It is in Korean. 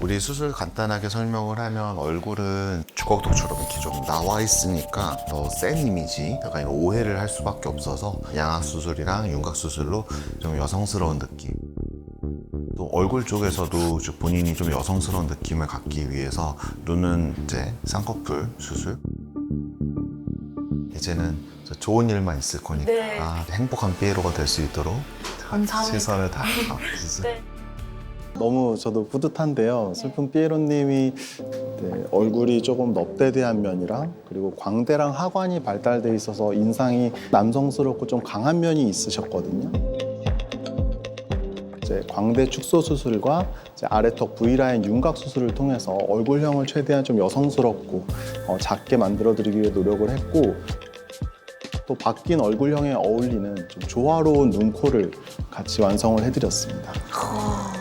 우리 수술 간단하게 설명을 하면 얼굴은 주걱턱처럼 이렇게 좀 나와 있으니까 더 센 이미지, 약간 이런 오해를 할 수밖에 없어서 양악 수술이랑 윤곽 수술로 좀 여성스러운 느낌. 또 얼굴 쪽에서도 좀 본인이 좀 여성스러운 느낌을 갖기 위해서 눈은 이제 쌍꺼풀 수술. 이제는 저 좋은 일만 있을 거니까 네. 행복한 피에로가 될 수 있도록 감사합니다. 최선을 다. 네. 너무 저도 뿌듯한데요. 슬픈 삐에로님이 네, 얼굴이 조금 넙대대한 면이랑 그리고 광대랑 하관이 발달돼 있어서 인상이 남성스럽고 좀 강한 면이 있으셨거든요. 이제 광대 축소 수술과 이제 아래턱 V라인 윤곽 수술을 통해서 얼굴형을 최대한 좀 여성스럽고 어, 작게 만들어드리기 위해 노력을 했고 또 바뀐 얼굴형에 어울리는 좀 조화로운 눈코를 같이 완성을 해드렸습니다. 아,